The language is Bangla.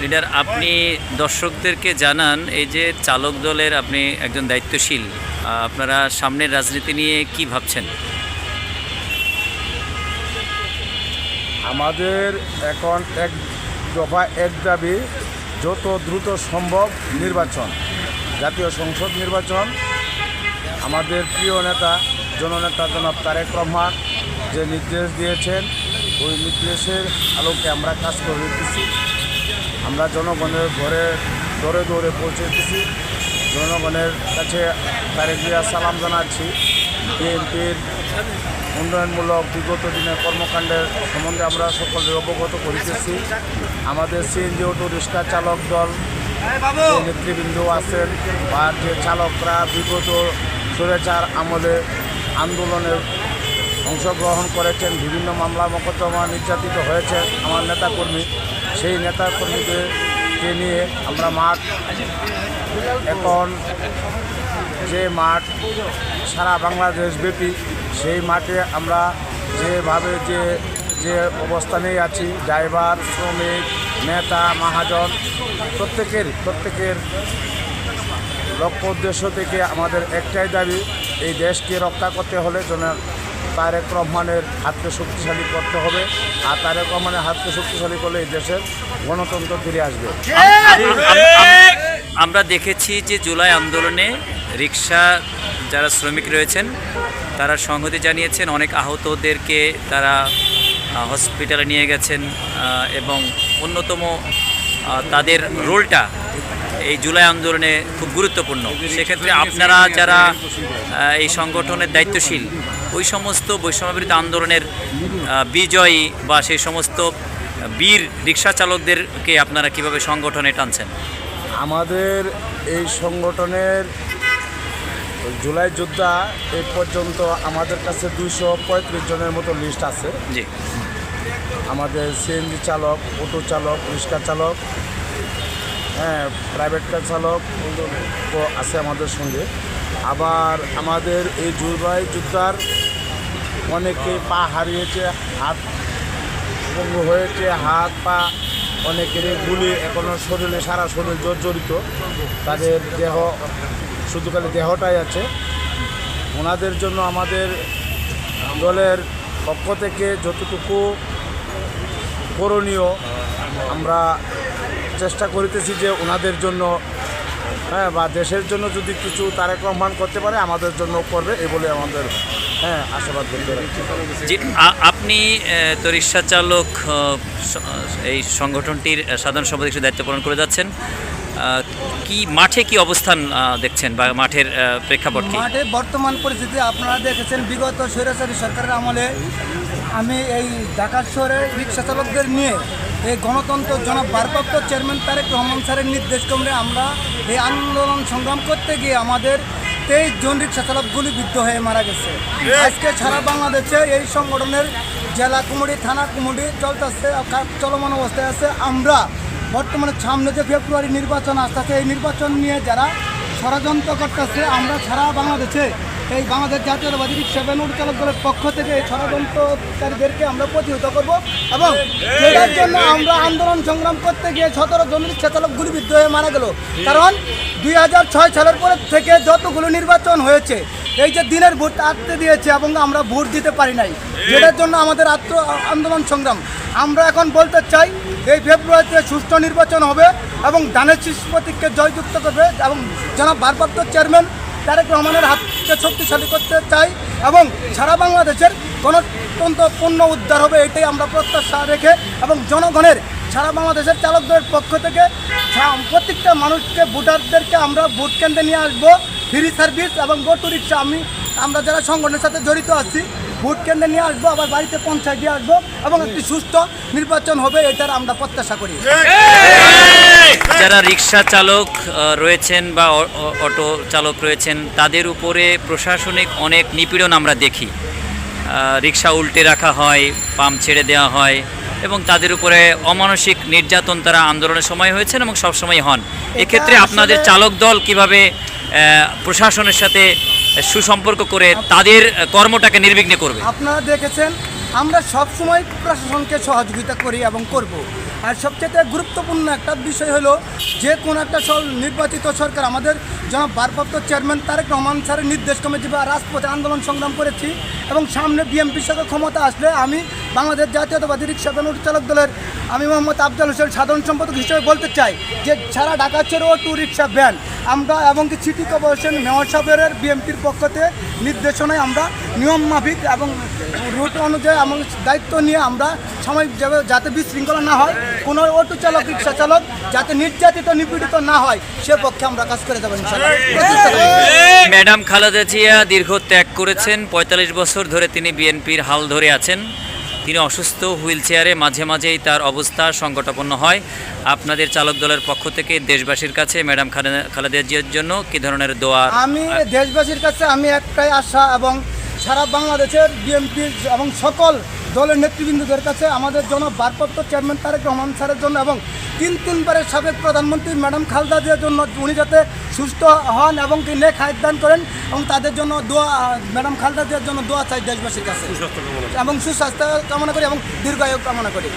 লিডার, আপনি দর্শকদেরকে জানান, এই যে চালক দলের আপনি একজন দায়িত্বশীল আপনারা সামনের রাজনীতি নিয়ে কি ভাবছেন? আমাদের এখন এক দফা এক দাবি, যত দ্রুত সম্ভব নির্বাচন। জাতীয় সংসদ নির্বাচন। আমাদের প্রিয় নেতা, জননেতা জনাব তারেক রহমান যে নির্দেশ দিয়েছেন, ওই নির্দেশের আলোকে আমরা কাজ করে দিতেছি। আমরা জনগণের ঘরে দৌড়ে দৌড়ে পৌঁছে দিতেছি। জনগণের কাছে তারেক জিয়া সালাম জানাচ্ছি। বিএনপির উন্নয়নমূলক বিগত দিনের কর্মকাণ্ডের সম্বন্ধে আমরা সকলে অবগত করিতেছি। আমাদের সিএনজি অটো রিক্সা চালক দল নেতৃবৃন্দ আছেন বা যে চালকরা বিগত স্বৈরাচার আমলে আন্দোলনের অংশগ্রহণ করেছেন, বিভিন্ন মামলা মোকদ্দমা নির্যাতিত হয়েছে আমার নেতাকর্মী। সেই নেতাকর্মীদেরকে নিয়ে আমরা মাঠ এখন যে মাঠ সারা বাংলাদেশ ব্যাপী, সেই মাঠে আমরা যেভাবে যে যে অবস্থানেই আছি, ড্রাইভার, শ্রমিক, নেতা, মহাজন, প্রত্যেকের প্রত্যেকের লক্ষ্য উদ্দেশ্য থেকে আমাদের একটাই দাবি, এই দেশকে রক্ষা করতে হলে যেন তারেক রহমানের হাতকে শক্তিশালী করতে হবে। আর তারেক রহমানের হাতকে শক্তিশালী করলে এই দেশের গণতন্ত্র ফিরে আসবে। আমরা দেখেছি যে জুলাই আন্দোলনে রিক্সা যারা শ্রমিক রয়েছেন, তারা সংহতি জানিয়েছেন। অনেক আহতদেরকে তারা হসপিটালে নিয়ে গেছেন এবং অন্যতম তাদের রোলটা এই জুলাই আন্দোলনে খুব গুরুত্বপূর্ণ। সেক্ষেত্রে আপনারা যারা এই সংগঠনের দায়িত্বশীল ওই সমস্ত বৈষম্যবিরোধী আন্দোলনের বিজয়ী বা সেই সমস্ত বীর রিক্সা চালকদেরকে আপনারা কীভাবে সংগঠনে টানছেন? আমাদের এই সংগঠনের জুলাই যোদ্ধা এই পর্যন্ত আমাদের কাছে দুইশো পঁয়ত্রিশ জনের মতো লিস্ট আছে। জি। আমাদের সিএনজি চালক অটো চালক, রিক্সা চালক হ্যাঁ প্রাইভেট কার চালক আছে আমাদের সঙ্গে। আবার আমাদের এই জুলাই যোদ্ধার অনেকে পা হারিয়েছে, হাত হয়েছে, হাত, পা অনেকেরই গুলি এখনও শরীরে, সারা শরীর জর্জরিত। তাদের দেহ, শুধু খালি দেহটাই আছে। ওনাদের জন্য আমাদের দলের পক্ষ থেকে যতটুকু করণীয়। আমরা চেষ্টা করিতেছি যে ওনাদের জন্য হ্যাঁ বা দেশের জন্য যদি কিছু তারেক রহমান করতে পারে, আমাদের জন্য করবে এ বলে আমাদের হ্যাঁ আশাবাদ জি আপনি তো রিক্সা চালক এই সংগঠনটির সাধারণ সম্পাদক দায়িত্ব পালন করে যাচ্ছেন। কি মাঠে কি অবস্থান দেখছেন বা মাঠের প্রেক্ষাপট কি? মাঠে বর্তমান পরিস্থিতি আপনারা দেখেছেন, বিগত স্বৈরাচারী সরকারের আমলে আমি এই ঢাকা শহরে রিক্সা চালকদের নিয়ে এই গণতন্ত্র জনাব ভারপ্রাপ্ত চেয়ারম্যান তারেক রহমান স্যারের নির্দেশ ক্রমে আমরা এই আন্দোলন সংগ্রাম করতে গিয়ে আমাদের তেইশ জন রিক্সা চালক গুলিবিদ্ধ হয়ে মারা গেছে। আজকে সারা বাংলাদেশে এই সংগঠনের জেলা কুমুড়ি, থানা কুমুড়ি চলতেছে, চলমান অবস্থায় আছে। আমরা বর্তমানে সামনে যে ফেব্রুয়ারি নির্বাচন আসতেছে, এই নির্বাচন নিয়ে যারা ষড়যন্ত্র করতেছে, আমরা সারা বাংলাদেশে এই বাংলাদেশ জাতীয়তাবাদী রিক্সা ব্যানুর চালক দলের পক্ষ থেকে এই ষড়যন্ত্রকারীদেরকে আমরা প্রতিহত করব এবং সেটার জন্য আমরা আন্দোলন সংগ্রাম করতে গিয়ে সতেরো জন রিক্সা চালক গুলিবিদ্ধ হয়ে মারা গেল। কারণ দুই হাজার ছয় সালের পরে থেকে যতগুলো নির্বাচন হয়েছে এই যে দিনের ভোট আটতে দিয়েছে এবং আমরা ভোট দিতে পারি নাই। যেটার জন্য আমাদের আত্ম আন্দোলন সংগ্রাম। আমরা এখন বলতে চাই, এই ফেব্রুয়ারিতে সুষ্ঠু নির্বাচন হবে এবং ধানের শীষ প্রতীককে জয়যুক্ত করবে এবং জনাব ভারপ্রাপ্ত চেয়ারম্যান তারেক রহমানের হাতকে শক্তিশালী করতে চাই এবং সারা বাংলাদেশের গণতন্ত্র পূর্ণ উদ্ধার হবে, এটাই আমরা প্রত্যাশা রেখে এবং জনগণের সারা বাংলাদেশের চালকদের পক্ষ থেকে প্রত্যেকটা মানুষকে, ভোটারদেরকে আমরা ভোট কেন্দ্রে নিয়ে আসব। ফ্রি সার্ভিস এবং গোটু রিক্সা। আমি আমরা যারা সংগঠনের সাথে জড়িত আছি ভোট কেন্দ্রে নিয়ে আসব আবার বাড়িতে পৌঁছায় দিয়ে আসব এবং একটি সুস্থ নির্বাচন হবে এটার আমরা প্রত্যাশা করি। যারা রিক্সা চালক রয়েছেন বা অটো চালক রয়েছেন তাদের উপরে প্রশাসনিক অনেক নিপীড়ন আমরা দেখি। রিক্সা উল্টে রাখা হয় পাম্প ছেড়ে দেওয়া হয় এবং তাদের উপরে অমানসিক নির্যাতন তারা আন্দোলনের সময় হয়েছেন এবং সবসময় হন। এক্ষেত্রে আপনাদের চালক দল কীভাবে প্রশাসনের সাথে সুসম্পর্ক করে তাদের কর্মটাকে নির্বিঘ্নে করবে। আপনারা দেখেছেন, আমরা সব সময় প্রশাসনকে সহযোগিতা করি এবং করব। আর সবচেয়ে গুরুত্বপূর্ণ একটা বিষয় হলো, যে কোনো একটা নির্বাচিত সরকার, আমাদের জনাব ভারপ্রাপ্ত চেয়ারম্যান তারেক রহমান স্যারের নির্দেশ কমিটি বা রাজপথে আন্দোলন সংগ্রাম করেছি এবং সামনে বিএনপির সাথে ক্ষমতা আসলে আমি বাংলাদেশ জাতীয়তাবাদী রিক্সা ভ্যান চালক দলের আমি মোহাম্মদ আফজাল হোসেন সাধারণ সম্পাদক হিসেবে বলতে চাই যে সারা ঢাকা ছেড়ে ও টু রিক্সা ভ্যান আমরা এবং কি সিটি কর্পোরেশন মেয়র সাহেবের বিএনপির পক্ষতে নির্দেশনায় আমরা নিয়ম মাফিক এবং রুট অনুযায়ী এবং দায়িত্ব নিয়ে আমরা সাময়িক যাতে বিশৃঙ্খলা না হয়, কোনো অটো চালক, রিক্সা চালক যাতে নির্যাতিত, নিপীড়িত না হয়, সে পক্ষে আমরা কাজ করে যাবেন। ম্যাডাম খালেদা জিয়া দীর্ঘ ত্যাগ করেছেন, পঁয়তাল্লিশ বছর ধরে তিনি বিএনপির হাল ধরে আছেন তিনি অসুস্থ হুইল চেয়ারে মাঝে মাঝেই তার অবস্থা সংকটাপন্ন হয়। আপনাদের চালক দলের পক্ষ থেকে দেশবাসীর কাছে ম্যাডাম খালেদা জিয়ার জন্য কি ধরনের দোয়া? আমি দেশবাসীর কাছে আমি একটাই আশা এবং সারা বাংলাদেশের বিএনপির এবং সকল দলের নেতৃবৃন্দদের কাছে আমাদের জন্য ভারপ্রাপ্ত চেয়ারম্যান তারেক রহমান স্যারের জন্য এবং তিন তিনবারের সাবেক প্রধানমন্ত্রী ম্যাডাম খালদা জিয়ার জন্য উনি যাতে সুস্থ হন এবং কি নেক দান করেন এবং তাদের জন্য দোয়া ম্যাডাম খালদা জিয়ার জন্য দোয়া চাই দেশবাসীর কাছে। এবং সুস্বাস্থ্য কামনা করি এবং দীর্ঘায়ু কামনা করি।